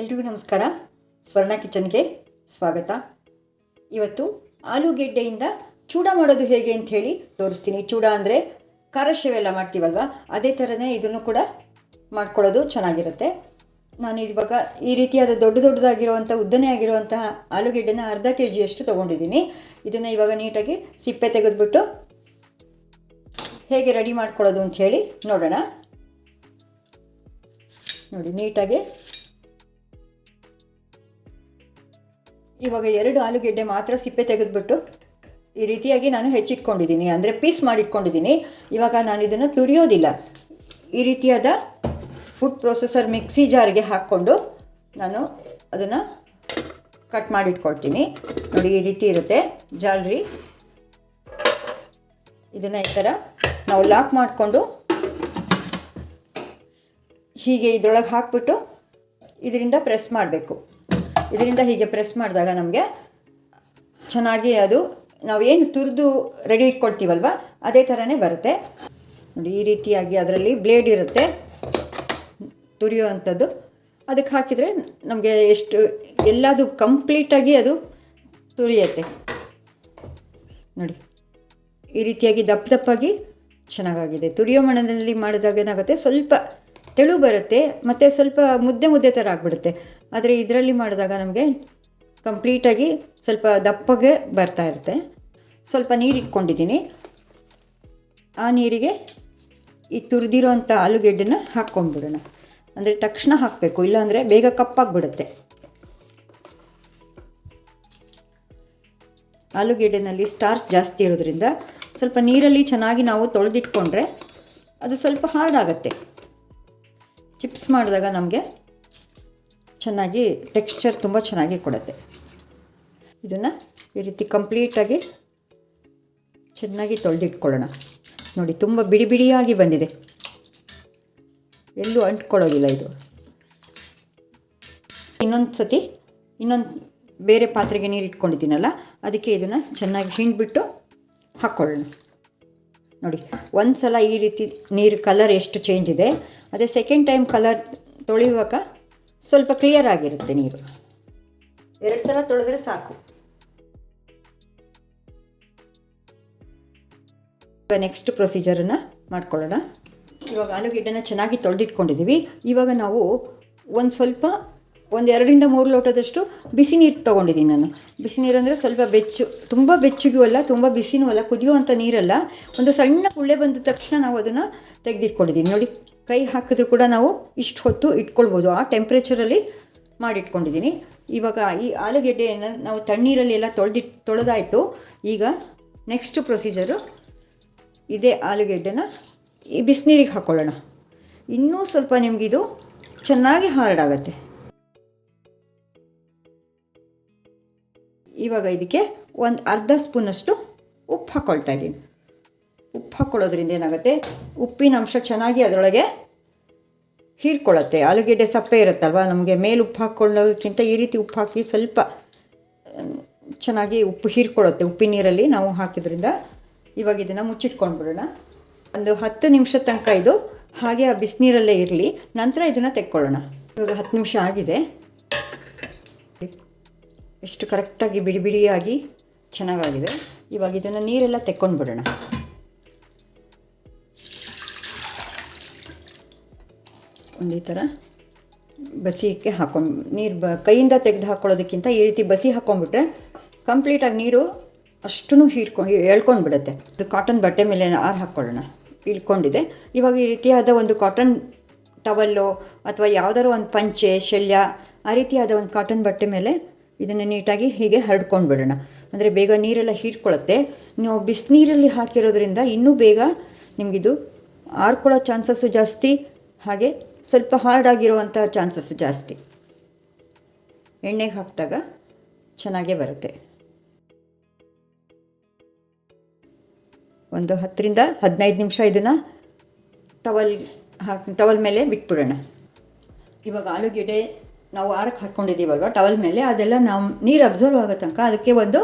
ಎಲ್ರಿಗೂ ನಮಸ್ಕಾರ. ಸ್ವರ್ಣ ಕಿಚನ್ಗೆ ಸ್ವಾಗತ. ಇವತ್ತು ಆಲೂಗೆಡ್ಡೆಯಿಂದ ಚೂಡ ಮಾಡೋದು ಹೇಗೆ ಅಂತ ಹೇಳಿ ತೋರಿಸ್ತೀನಿ. ಚೂಡ ಅಂದರೆ ಖಾರ ಸೇವೆ ಎಲ್ಲ ಮಾಡ್ತೀವಲ್ವ? ಅದೇ ಥರನೇ ಇದನ್ನು ಕೂಡ ಮಾಡ್ಕೊಳ್ಳೋದು ಚೆನ್ನಾಗಿರುತ್ತೆ. ನಾನು ಇವಾಗ ಈ ರೀತಿಯಾದ ದೊಡ್ಡ ದೊಡ್ಡದಾಗಿರುವಂಥ, ಉದ್ದನೇ ಆಗಿರುವಂತಹ ಆಲೂಗೆಡ್ಡೆನ ಅರ್ಧ ಕೆ ಜಿಯಷ್ಟು ತೊಗೊಂಡಿದ್ದೀನಿ. ಇದನ್ನು ಇವಾಗ ನೀಟಾಗಿ ಸಿಪ್ಪೆ ತೆಗೆದುಬಿಟ್ಟು ಹೇಗೆ ರೆಡಿ ಮಾಡ್ಕೊಳ್ಳೋದು ಅಂತ ಹೇಳಿ ನೋಡೋಣ. ನೋಡಿ, ನೀಟಾಗಿ ಇವಾಗ ಎರಡು ಆಲೂಗೆಡ್ಡೆ ಮಾತ್ರ ಸಿಪ್ಪೆ ತೆಗೆದುಬಿಟ್ಟು ಈ ರೀತಿಯಾಗಿ ನಾನು ಹೆಚ್ಚಿಟ್ಕೊಂಡಿದ್ದೀನಿ. ಅಂದರೆ ಪೀಸ್ ಮಾಡಿಟ್ಕೊಂಡಿದ್ದೀನಿ. ಇವಾಗ ನಾನು ಇದನ್ನು ತುರಿಯೋದಿಲ್ಲ. ಈ ರೀತಿಯಾದ ಫುಡ್ ಪ್ರೊಸೆಸರ್ ಮಿಕ್ಸಿ ಜಾರಿಗೆ ಹಾಕ್ಕೊಂಡು ನಾನು ಅದನ್ನು ಕಟ್ ಮಾಡಿಟ್ಕೊಳ್ತೀನಿ. ನೋಡಿ, ಈ ರೀತಿ ಇರುತ್ತೆ. ಜಾಲ್ರಿ. ಇದನ್ನು ಈ ಥರ ನಾವು ಲಾಕ್ ಮಾಡಿಕೊಂಡು ಹೀಗೆ ಇದರೊಳಗೆ ಹಾಕ್ಬಿಟ್ಟು ಇದರಿಂದ ಪ್ರೆಸ್ ಮಾಡಬೇಕು. ಇದರಿಂದ ಹೀಗೆ ಪ್ರೆಸ್ ಮಾಡಿದಾಗ ನಮಗೆ ಚೆನ್ನಾಗಿ ಅದು ನಾವು ಏನು ತುರಿದು ರೆಡಿ ಇಟ್ಕೊಳ್ತೀವಲ್ವ, ಅದೇ ಥರನೇ ಬರುತ್ತೆ. ನೋಡಿ, ಈ ರೀತಿಯಾಗಿ ಅದರಲ್ಲಿ ಬ್ಲೇಡ್ ಇರುತ್ತೆ. ತುರಿಯೋ ಅಂಥದ್ದು ಅದಕ್ಕೆ ಹಾಕಿದರೆ ನಮಗೆ ಎಷ್ಟು, ಎಲ್ಲದು ಕಂಪ್ಲೀಟಾಗಿ ಅದು ತುರಿಯುತ್ತೆ. ನೋಡಿ, ಈ ರೀತಿಯಾಗಿ ದಪ್ಪ ದಪ್ಪಾಗಿ ಚೆನ್ನಾಗಾಗಿದೆ. ತುರಿಯೋ ಮಣದಲ್ಲಿ ಮಾಡಿದಾಗ ಏನಾಗುತ್ತೆ? ಸ್ವಲ್ಪ ತೆಳು ಬರುತ್ತೆ, ಮತ್ತು ಸ್ವಲ್ಪ ಮುದ್ದೆ ಮುದ್ದೆ ಥರ ಆಗಿಬಿಡುತ್ತೆ. ಆದರೆ ಇದರಲ್ಲಿ ಮಾಡಿದಾಗ ನಮಗೆ ಕಂಪ್ಲೀಟಾಗಿ ಸ್ವಲ್ಪ ದಪ್ಪಗೆ ಬರ್ತಾ ಇರುತ್ತೆ. ಸ್ವಲ್ಪ ನೀರು ಇಟ್ಕೊಂಡಿದ್ದೀನಿ. ಆ ನೀರಿಗೆ ಈ ತುರಿದಿರೋಂಥ ಆಲೂಗೆಡ್ಡೆನ ಹಾಕ್ಕೊಂಡ್ಬಿಡೋಣ. ಅಂದರೆ ತಕ್ಷಣ ಹಾಕಬೇಕು, ಇಲ್ಲಾಂದರೆ ಬೇಗ ಕಪ್ಪಾಗಿಬಿಡುತ್ತೆ. ಆಲೂಗೆಡ್ಡೆನಲ್ಲಿ ಸ್ಟಾರ್ಚ್ ಜಾಸ್ತಿ ಇರೋದ್ರಿಂದ ಸ್ವಲ್ಪ ನೀರಲ್ಲಿ ಚೆನ್ನಾಗಿ ನಾವು ತೊಳೆದಿಟ್ಕೊಂಡ್ರೆ ಅದು ಸ್ವಲ್ಪ ಹಾರ್ಡ್ ಆಗುತ್ತೆ. ಚಿಪ್ಸ್ ಮಾಡಿದಾಗ ನಮಗೆ ಚೆನ್ನಾಗಿ ಟೆಕ್ಸ್ಚರ್ ತುಂಬ ಚೆನ್ನಾಗಿ ಕೊಡುತ್ತೆ. ಇದನ್ನು ಈ ರೀತಿ ಕಂಪ್ಲೀಟಾಗಿ ಚೆನ್ನಾಗಿ ತೊಳೆದಿಟ್ಕೊಳ್ಳೋಣ. ನೋಡಿ, ತುಂಬ ಬಿಡಿ ಬಿಡಿಯಾಗಿ ಬಂದಿದೆ. ಎಲ್ಲೂ ಅಂಟ್ಕೊಳ್ಳೋದಿಲ್ಲ ಇದು. ಇನ್ನೊಂದು ಸತಿ, ಇನ್ನೊಂದು ಬೇರೆ ಪಾತ್ರೆಗೆ ನೀರು ಇಟ್ಕೊಂಡಿದ್ದೀನಲ್ಲ, ಅದಕ್ಕೆ ಇದನ್ನು ಚೆನ್ನಾಗಿ ಹಿಂಡ್ಬಿಟ್ಟು ಹಾಕ್ಕೊಳ್ಳೋಣ ನೋಡಿ ಒಂದು ಸಲ ಈ ರೀತಿ ನೀರು ಕಲರ್ ಎಷ್ಟು ಚೇಂಜ್ ಇದೆ ಅದೇ ಸೆಕೆಂಡ್ ಟೈಮ್ ಕಲರ್ ತೊಳೆಯುವಾಗ ಸ್ವಲ್ಪ ಕ್ಲಿಯರ್ ಆಗಿರುತ್ತೆ ನೀರು. ಎರಡು ಸಲ ತೊಳೆದ್ರೆ ಸಾಕು. ನೆಕ್ಸ್ಟ್ ಪ್ರೊಸೀಜರನ್ನು ಮಾಡ್ಕೊಳ್ಳೋಣ. ಇವಾಗ ಆಲೂಗೆಡ್ಡೆನ ಚೆನ್ನಾಗಿ ತೊಳೆದಿಟ್ಕೊಂಡಿದ್ದೀವಿ ಇವಾಗ ನಾವು ಒಂದು ಸ್ವಲ್ಪ, ಒಂದು ಎರಡರಿಂದ ಮೂರು ಲೋಟದಷ್ಟು ಬಿಸಿ ನೀರು ತೊಗೊಂಡಿದ್ದೀನಿ ನಾನು. ಬಿಸಿ ನೀರು ಅಂದರೆ ಸ್ವಲ್ಪ ಬೆಚ್ಚು, ತುಂಬ ಬೆಚ್ಚಗೂ ಅಲ್ಲ, ತುಂಬ ಬಿಸಿನೂ ಅಲ್ಲ ಕುದಿಯುವಂಥ ನೀರಲ್ಲ. ಒಂದು ಸಣ್ಣ ಕುಳ್ಳೆ ಬಂದ ತಕ್ಷಣ ನಾವು ಅದನ್ನು ತೆಗೆದಿಟ್ಕೊಂಡಿದ್ದೀನಿ ನೋಡಿ ಕೈ ಹಾಕಿದ್ರೂ ಕೂಡ ನಾವು ಇಷ್ಟು ಹೊತ್ತು ಇಟ್ಕೊಳ್ಬೋದು. ಆ ಟೆಂಪ್ರೇಚರಲ್ಲಿ ಮಾಡಿಟ್ಕೊಂಡಿದ್ದೀನಿ ಇವಾಗ ಈ ಆಲೂಗೆಡ್ಡೆಯನ್ನು ನಾವು ತಣ್ಣೀರಲ್ಲಿ ಎಲ್ಲ ತೊಳೆದಿಟ್ಟು ತೊಳೆದಾಯಿತು. ಈಗ ನೆಕ್ಸ್ಟ್ ಪ್ರೊಸೀಜರು ಇದೇ ಆಲೂಗೆಡ್ಡೆನ ಈ ಬಿಸಿನೀರಿಗೆ ಹಾಕ್ಕೊಳ್ಳೋಣ ಇನ್ನೂ ಸ್ವಲ್ಪ ನಿಮಗಿದು ಚೆನ್ನಾಗಿ ಹಾರ್ಡ್ ಆಗುತ್ತೆ ಇವಾಗ ಇದಕ್ಕೆ ಒಂದು ಅರ್ಧ ಸ್ಪೂನಷ್ಟು ಉಪ್ಪು ಹಾಕ್ಕೊಳ್ತಾ ಇದ್ದೀನಿ. ಉಪ್ಪು ಹಾಕ್ಕೊಳ್ಳೋದ್ರಿಂದ ಏನಾಗುತ್ತೆ? ಉಪ್ಪಿನ ಅಂಶ ಚೆನ್ನಾಗಿ ಅದರೊಳಗೆ ಹೀರ್ಕೊಳ್ಳುತ್ತೆ. ಆಲೂಗೆಡ್ಡೆ ಸಪ್ಪೆ ಇರುತ್ತಲ್ವ? ನಮಗೆ ಮೇಲೆ ಉಪ್ಪು ಹಾಕ್ಕೊಳ್ಳೋದಕ್ಕಿಂತ ಈ ರೀತಿ ಉಪ್ಪು ಹಾಕಿ ಸ್ವಲ್ಪ ಚೆನ್ನಾಗಿ ಉಪ್ಪು ಹೀರ್ಕೊಳ್ಳುತ್ತೆ. ಉಪ್ಪಿನ ನೀರಲ್ಲಿ ನಾವು ಹಾಕಿದ್ರಿಂದ. ಇವಾಗ ಇದನ್ನು ಮುಚ್ಚಿಟ್ಕೊಂಡು ಬಿಡೋಣ ಒಂದು ಹತ್ತು ನಿಮಿಷ ತನಕ ಇದು ಹಾಗೆ ಆ ಬಿಸಿನೀರಲ್ಲೇ ಇರಲಿ. ನಂತರ ಇದನ್ನು ತೆಕ್ಕೊಳ್ಳೋಣ. ಇವಾಗ ಹತ್ತು ನಿಮಿಷ ಆಗಿದೆ. ಎಷ್ಟು ಕರೆಕ್ಟಾಗಿ ಬಿಡಿ ಬಿಡಿಯಾಗಿ ಚೆನ್ನಾಗಾಗಿದೆ. ಇವಾಗ ಇದನ್ನು ನೀರೆಲ್ಲ ತೆಕ್ಕೊಂಡು ಬಿಡೋಣ ಒಂದು ಈ ಥರ ಬಸಿಗೆ ಹಾಕೊಂಡು ನೀರು ಬ, ಕೈಯಿಂದ ತೆಗೆದು ಹಾಕ್ಕೊಳ್ಳೋದಕ್ಕಿಂತ ಈ ರೀತಿ ಬಸಿ ಹಾಕ್ಕೊಂಡ್ಬಿಟ್ರೆ ಕಂಪ್ಲೀಟಾಗಿ ನೀರು ಅಷ್ಟೂ ಹೀರ್ಕೊಂಡು ಎಳ್ಕೊಂಡು ಬಿಡುತ್ತೆ ಅದು ಕಾಟನ್ ಬಟ್ಟೆ ಮೇಲೆ ಆರು ಹಾಕ್ಕೊಳ್ಳೋಣ ಇಳ್ಕೊಂಡಿದೆ. ಇವಾಗ ಈ ರೀತಿಯಾದ ಒಂದು ಕಾಟನ್ ಟವಲ್ಲು ಅಥವಾ ಯಾವುದಾದ್ರು ಒಂದು ಪಂಚೆ, ಶಲ್ಯ ಆ ರೀತಿಯಾದ ಒಂದು ಕಾಟನ್ ಬಟ್ಟೆ ಮೇಲೆ ಇದನ್ನು ನೀಟಾಗಿ ಹೀಗೆ ಹರಡ್ಕೊಂಡು ಬಿಡೋಣ ಅಂದರೆ ಬೇಗ ನೀರೆಲ್ಲ ಹೀರ್ಕೊಳ್ಳುತ್ತೆ. ನೀವು ಬಿಸಿನೀರಲ್ಲಿ ಹಾಕಿರೋದ್ರಿಂದ ಇನ್ನೂ ಬೇಗ ನಿಮಗಿದು ಆರ್ಕೊಳ್ಳೋ ಚಾನ್ಸಸ್ಸು ಜಾಸ್ತಿ. ಹಾಗೆ ಸ್ವಲ್ಪ ಹಾರ್ಡ್ ಆಗಿರುವಂಥ ಚಾನ್ಸಸ್ ಜಾಸ್ತಿ. ಎಣ್ಣೆಗೆ ಹಾಕಿದಾಗ ಚೆನ್ನಾಗೇ ಬರುತ್ತೆ. ಒಂದು ಹತ್ತರಿಂದ ಹದಿನೈದು ನಿಮಿಷ ಇದನ್ನು ಟವಲ್ ಹಾಕಿ ಟವಲ್ ಮೇಲೆ ಬಿಟ್ಬಿಡೋಣ. ಇವಾಗ ಆಲೂಗೆಡ್ಡೆ ನಾವು ಆರಕ್ಕೆ ಹಾಕ್ಕೊಂಡಿದ್ದೀವಲ್ವ ಟವಲ್ ಮೇಲೆ ಅದೆಲ್ಲ ನಾವು ನೀರು ಅಬ್ಸರ್ವ್ ಆಗೋ ತನಕ ಅದಕ್ಕೆ ಒಂದು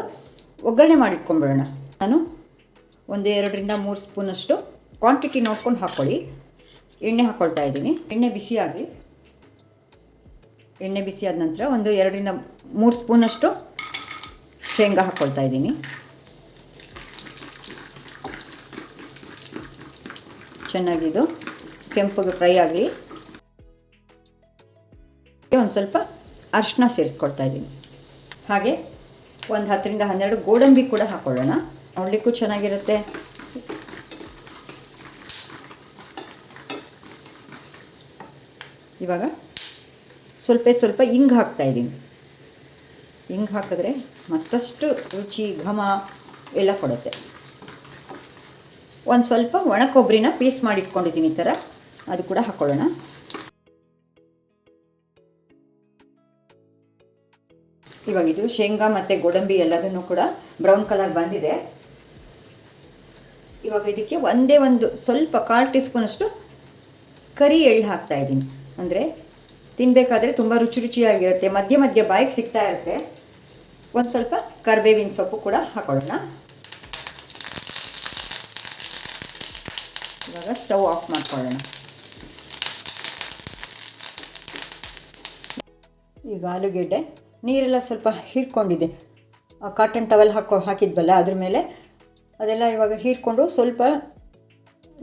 ಒಗ್ಗರಣೆ ಮಾಡಿಟ್ಕೊಂಡ್ಬಿಡೋಣ. ನಾನು ಒಂದು ಎರಡರಿಂದ ಮೂರು ಸ್ಪೂನಷ್ಟು ಕ್ವಾಂಟಿಟಿ ನೋಡ್ಕೊಂಡು ಹಾಕ್ಕೊಳ್ಳಿ ಎಣ್ಣೆ ಹಾಕ್ಕೊಳ್ತಾ ಇದ್ದೀನಿ. ಎಣ್ಣೆ ಬಿಸಿ ಆಗಲಿ. ಎಣ್ಣೆ ಬಿಸಿ ಆದ ನಂತರ ಒಂದು ಎರಡರಿಂದ ಮೂರು ಸ್ಪೂನಷ್ಟು ಶೇಂಗಾ ಹಾಕ್ಕೊಳ್ತಾ ಇದ್ದೀನಿ. ಚೆನ್ನಾಗಿದು. ಕೆಂಪಗೆ ಫ್ರೈ ಆಗಲಿ. ಒಂದು ಸ್ವಲ್ಪ ಅರಿಶಿನ ಸೇರಿಸ್ಕೊಳ್ತಾ ಇದ್ದೀನಿ. ಹಾಗೆ ಒಂದು ಹತ್ತರಿಂದ ಹನ್ನೆರಡು ಗೋಡಂಬಿ ಕೂಡ ಹಾಕ್ಕೊಳ್ಳೋಣ ನೋಡಲಿಕ್ಕೂ ಚೆನ್ನಾಗಿರುತ್ತೆ. ಇವಾಗ ಸ್ವಲ್ಪ ಸ್ವಲ್ಪ ಹಿಂಗೆ ಹಾಕ್ತಾ ಇದ್ದೀನಿ. ಇಂಗು ಹಾಕಿದ್ರೆ ಮತ್ತಷ್ಟು ರುಚಿ, ಘಮ ಎಲ್ಲ ಕೊಡುತ್ತೆ. ಒಂದು ಸ್ವಲ್ಪ ಒಣ ಕೊಬ್ಬರಿನ ಪೀಸ್ ಮಾಡಿಟ್ಕೊಂಡಿದ್ದೀನಿ ಈ ಥರ ಅದು ಕೂಡ ಹಾಕ್ಕೊಳ್ಳೋಣ ಇವಾಗ ಇದು ಶೇಂಗಾ ಮತ್ತು ಗೋಡಂಬಿ ಎಲ್ಲದನ್ನು ಕೂಡ ಬ್ರೌನ್ ಕಲರ್ ಬಂದಿದೆ. ಇವಾಗ ಇದಕ್ಕೆ ಒಂದೇ ಒಂದು ಸ್ವಲ್ಪ ಕಾಲು ಟೀ ಸ್ಪೂನಷ್ಟು ಕರಿ ಎಳ್ಳು ಹಾಕ್ತಾ ಇದ್ದೀನಿ. ಅಂದರೆ ತಿನ್ನಬೇಕಾದ್ರೆ ತುಂಬ ರುಚಿ ರುಚಿಯಾಗಿರುತ್ತೆ. ಮಧ್ಯ ಮಧ್ಯ ಬಾಯಿಗೆ ಸಿಗ್ತಾ ಇರುತ್ತೆ. ಒಂದು ಸ್ವಲ್ಪ ಕರಿಬೇವಿನ ಸೊಪ್ಪು ಕೂಡ ಹಾಕೊಳ್ಳೋಣ. ಇವಾಗ ಸ್ಟವ್ ಆಫ್ ಮಾಡ್ಕೊಳ್ಳೋಣ. ಈಗ ಆಲೂಗೆಡ್ಡೆ, ನೀರೆಲ್ಲ ಸ್ವಲ್ಪ ಹೀರ್ಕೊಂಡಿದೆ. ಆ ಕಾಟನ್ ಟವೆಲ್ ಹಾಕೋ, ಹಾಕಿದ್ವಲ್ಲ, ಅದ್ರ ಮೇಲೆ ಅದೆಲ್ಲ ಇವಾಗ ಹೀರ್ಕೊಂಡು ಸ್ವಲ್ಪ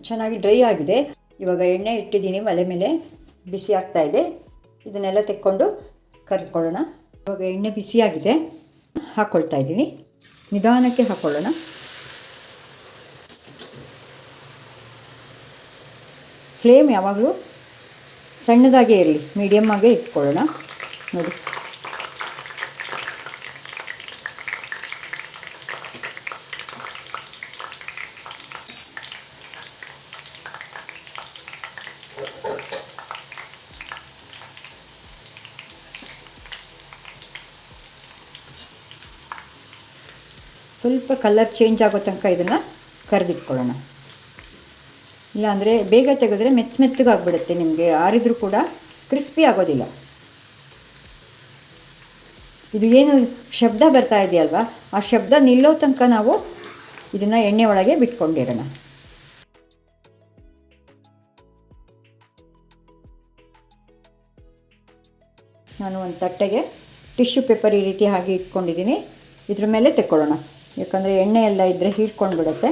ಚೆನ್ನಾಗಿ ಡ್ರೈ ಆಗಿದೆ. ಇವಾಗ ಎಣ್ಣೆ ಇಟ್ಟಿದ್ದೀನಿ, ಒಲೆ ಮೇಲೆ. ಬಿಸಿ ಆಗ್ತಾ ಇದೆ. ಇದನ್ನೆಲ್ಲ ತೆಕ್ಕೊಂಡು ಕರ್ಕೊಳ್ಳೋಣ. ಇವಾಗ ಎಣ್ಣೆ ಬಿಸಿಯಾಗಿದೆ ಹಾಕ್ಕೊಳ್ತಾ ಇದ್ದೀನಿ. ನಿಧಾನಕ್ಕೆ ಹಾಕ್ಕೊಳ್ಳೋಣ ಫ್ಲೇಮ್ ಯಾವಾಗಲೂ ಸಣ್ಣದಾಗೇ ಇರಲಿ. ಮೀಡಿಯಮ್ ಆಗೇ ಇಟ್ಕೊಳ್ಳೋಣ. ನೋಡಿ. ಸ್ವಲ್ಪ ಕಲರ್ ಚೇಂಜ್ ಆಗೋ ತನಕ ಇದನ್ನು ಕರೆದಿಟ್ಕೊಳ್ಳೋಣ. ಇಲ್ಲಾಂದರೆ ಬೇಗ ತೆಗೆದ್ರೆ ಮೆತ್ತ ಮೆತ್ತಗಾಗ್ಬಿಡುತ್ತೆ ನಿಮಗೆ, ಆರಿದ್ರೂ ಕೂಡ ಕ್ರಿಸ್ಪಿ ಆಗೋದಿಲ್ಲ. ಇದು ಏನು ಶಬ್ದ ಬರ್ತಾ ಇದೆಯಲ್ವಾ? ಆ ಶಬ್ದ ನಿಲ್ಲೋ ತನಕ ನಾವು ಇದನ್ನು ಎಣ್ಣೆ ಒಳಗೆ ಬಿಟ್ಕೊಂಡಿರೋಣ. ನಾನು ಒಂದು ತಟ್ಟೆಗೆ ಟಿಶ್ಯೂ ಪೇಪರ್ ಈ ರೀತಿ ಹಾಗೆ ಇಟ್ಕೊಂಡಿದ್ದೀನಿ. ಇದ್ರ ಮೇಲೆ ತೆಕ್ಕೊಳ್ಳೋಣ. ಯಾಕಂದರೆ ಎಣ್ಣೆ ಎಲ್ಲ ಇದ್ದರೆ ಹೀರ್ಕೊಂಡು ಬಿಡುತ್ತೆ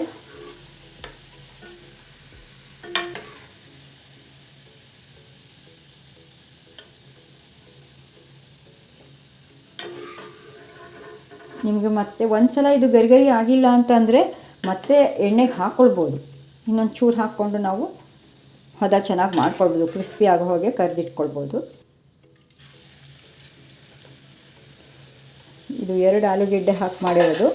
ನಿಮಗೆ ಮತ್ತೆ ಒಂದು ಸಲ ಇದು ಗರಿಗರಿ ಆಗಿಲ್ಲ ಅಂತಂದರೆ ಮತ್ತೆ ಎಣ್ಣೆಗೆ ಹಾಕ್ಕೊಳ್ಬೋದು ಇನ್ನೊಂದು ಚೂರು ಹಾಕ್ಕೊಂಡು ನಾವು ಹದ ಚೆನ್ನಾಗಿ ಮಾಡ್ಕೊಳ್ಬೋದು, ಕ್ರಿಸ್ಪಿ ಆಗೋ ಹಾಗೆ ಕರೆದಿಟ್ಕೊಳ್ಬೋದು. ಇದು ಎರಡು ಆಲೂಗೆಡ್ಡೆ ಹಾಕಿ ಮಾಡಿರೋದು.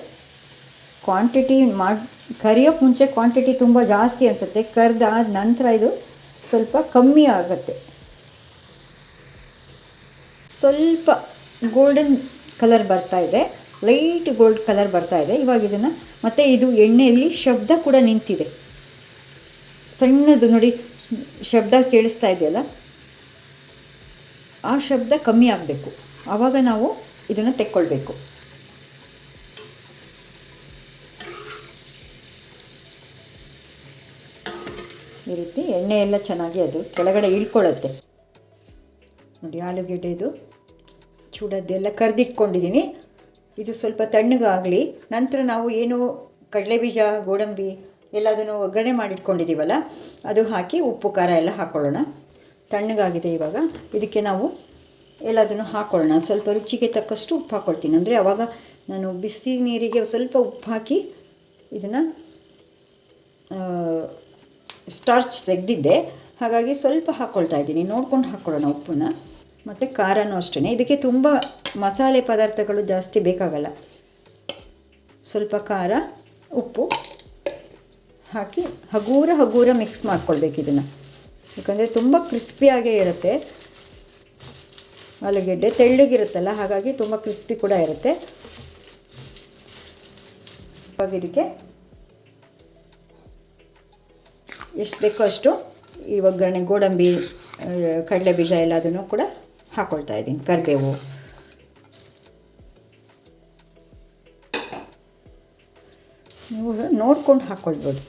ಕ್ವಾಂಟಿಟಿ ಮಾಡಿ ಕರಿಯೋಕ್ಕೆ ಮುಂಚೆ ಕ್ವಾಂಟಿಟಿ ತುಂಬ ಜಾಸ್ತಿ ಅನಿಸುತ್ತೆ. ಕರೆದಾದ ನಂತರ ಇದು ಸ್ವಲ್ಪ ಕಮ್ಮಿ ಆಗುತ್ತೆ. ಸ್ವಲ್ಪ ಗೋಲ್ಡನ್ ಕಲರ್ ಬರ್ತಾ ಇದೆ. ಲೈಟ್ ಗೋಲ್ಡ್ ಕಲರ್ ಬರ್ತಾ ಇದೆ. ಇವಾಗ ಇದನ್ನು ಮತ್ತು ಇದು ಎಣ್ಣೆಯಲ್ಲಿ ಶಬ್ದ ಕೂಡ ನಿಂತಿದೆ. ಸಣ್ಣದು ನೋಡಿ, ಶಬ್ದ ಕೇಳಿಸ್ತಾ ಇದೆಯಲ್ಲ? ಆ ಶಬ್ದ ಕಮ್ಮಿ ಆಗಬೇಕು. ಆವಾಗ ನಾವು ಇದನ್ನು ತೆಕ್ಕೊಳ್ಬೇಕು. ಈ ರೀತಿ ಎಣ್ಣೆ ಎಲ್ಲ ಚೆನ್ನಾಗಿ ಅದು ಕೆಳಗಡೆ ಇಳ್ಕೊಳ್ಳುತ್ತೆ. ನೋಡಿ ಆಲೂಗೆಡ್ಡೆದು ಚೂಡದ್ದೆಲ್ಲ ಕರೆದಿಟ್ಕೊಂಡಿದ್ದೀನಿ. ಇದು ಸ್ವಲ್ಪ ತಣ್ಣಗಾಗಲಿ. ನಂತರ ನಾವು ಏನು ಕಡಲೆಬೀಜ, ಗೋಡಂಬಿ ಎಲ್ಲದನ್ನು ಒಗ್ಗರಣೆ ಮಾಡಿಟ್ಕೊಂಡಿದ್ದೀವಲ್ಲ, ಅದು ಹಾಕಿ ಉಪ್ಪು, ಖಾರ ಎಲ್ಲ ಹಾಕ್ಕೊಳ್ಳೋಣ ತಣ್ಣಗಾಗಿದೆ ಇವಾಗ. ಇದಕ್ಕೆ ನಾವು ಎಲ್ಲದನ್ನು ಹಾಕ್ಕೊಳ್ಳೋಣ ಸ್ವಲ್ಪ ರುಚಿಗೆ ತಕ್ಕಷ್ಟು ಉಪ್ಪು ಹಾಕ್ಕೊಳ್ತೀನಿ ಅಂದರೆ ಆವಾಗ ನಾನು ಬಿಸಿ ನೀರಿಗೆ ಸ್ವಲ್ಪ ಉಪ್ಪು ಹಾಕಿ ಇದನ್ನು ಸ್ಟಾರ್ಚ್ ತೆಗೆದಿದ್ದೆ. ಹಾಗಾಗಿ ಸ್ವಲ್ಪ ಹಾಕ್ಕೊಳ್ತಾ ಇದ್ದೀನಿ. ನೋಡ್ಕೊಂಡು ಹಾಕ್ಕೊಳ್ಳೋಣ ಉಪ್ಪನ್ನ. ಮತ್ತು ಖಾರನೂ ಅಷ್ಟೇ ಇದಕ್ಕೆ ತುಂಬ ಮಸಾಲೆ ಪದಾರ್ಥಗಳು ಜಾಸ್ತಿ ಬೇಕಾಗಲ್ಲ. ಸ್ವಲ್ಪ ಖಾರ, ಉಪ್ಪು ಹಾಕಿ ಹಗೂರ ಹಗೂರ ಮಿಕ್ಸ್ ಮಾಡ್ಕೊಳ್ಬೇಕು ಇದನ್ನು. ಯಾಕಂದರೆ ತುಂಬ ಕ್ರಿಸ್ಪಿಯಾಗೇ ಇರುತ್ತೆ. ಆಲೂಗೆಡ್ಡೆ ತೆಳ್ಳಗಿರುತ್ತಲ್ಲ, ಹಾಗಾಗಿ ತುಂಬ ಕ್ರಿಸ್ಪಿ ಕೂಡ ಇರುತ್ತೆ. ಇದಕ್ಕೆ ಎಷ್ಟು ಬೇಕೋ ಅಷ್ಟು ಈ ಒಗ್ಗರಣೆ ಗೋಡಂಬಿ ಕಡಲೆ ಬೀಜ ಎಲ್ಲ ಅದನ್ನು ಕೂಡ ಹಾಕ್ಕೊಳ್ತಾ ಇದ್ದೀನಿ, ಕರಿಬೇವು. ನೀವು ನೋಡ್ಕೊಂಡು ಹಾಕ್ಕೊಳ್ಬೋದು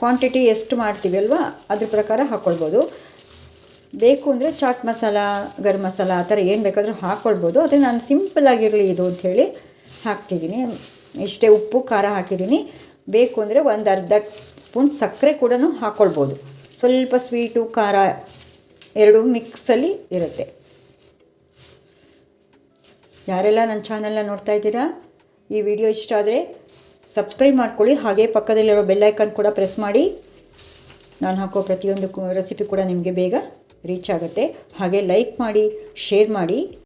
ಕ್ವಾಂಟಿಟಿ ಎಷ್ಟು ಮಾಡ್ತೀವಿ ಅಲ್ವಾ? ಅದ್ರ ಪ್ರಕಾರ ಹಾಕ್ಕೊಳ್ಬೋದು ಬೇಕು ಅಂದರೆ ಚಾಟ್ ಮಸಾಲ, ಗರಂ ಮಸಾಲ ಆ ಥರ ಏನು ಬೇಕಾದರೂ ಹಾಕ್ಕೊಳ್ಬೋದು ಆದರೆ ನಾನು ಸಿಂಪಲ್ಲಾಗಿರಲಿ ಇದು ಅಂಥೇಳಿ ಹಾಕ್ತಿದ್ದೀನಿ. ಇಷ್ಟೇ ಉಪ್ಪು, ಖಾರ ಹಾಕಿದ್ದೀನಿ. ಬೇಕು ಅಂದರೆ ಒಂದು ಅರ್ಧ ಸ್ಪೂನ್ ಸಕ್ಕರೆ ಕೂಡ ಹಾಕ್ಕೊಳ್ಬೋದು ಸ್ವಲ್ಪ ಸ್ವೀಟು, ಖಾರ ಎರಡು ಮಿಕ್ಸಲ್ಲಿ ಇರುತ್ತೆ. ಯಾರೆಲ್ಲ ನನ್ನ ಚಾನಲ್ನ ನೋಡ್ತಾ ಇದ್ದೀರಾ, ಈ ವಿಡಿಯೋ ಇಷ್ಟ ಆದರೆ ಸಬ್ಸ್ಕ್ರೈಬ್ ಮಾಡ್ಕೊಳ್ಳಿ. ಹಾಗೆ ಪಕ್ಕದಲ್ಲಿರೋ ಬೆಲ್ಲೈಕನ್ ಕೂಡ ಪ್ರೆಸ್ ಮಾಡಿ. ನಾನು ಹಾಕೋ ಪ್ರತಿಯೊಂದು ರೆಸಿಪಿ ಕೂಡ ನಿಮಗೆ ಬೇಗ ರೀಚ್ ಆಗುತ್ತೆ. ಹಾಗೆ ಲೈಕ್ ಮಾಡಿ, ಶೇರ್ ಮಾಡಿ.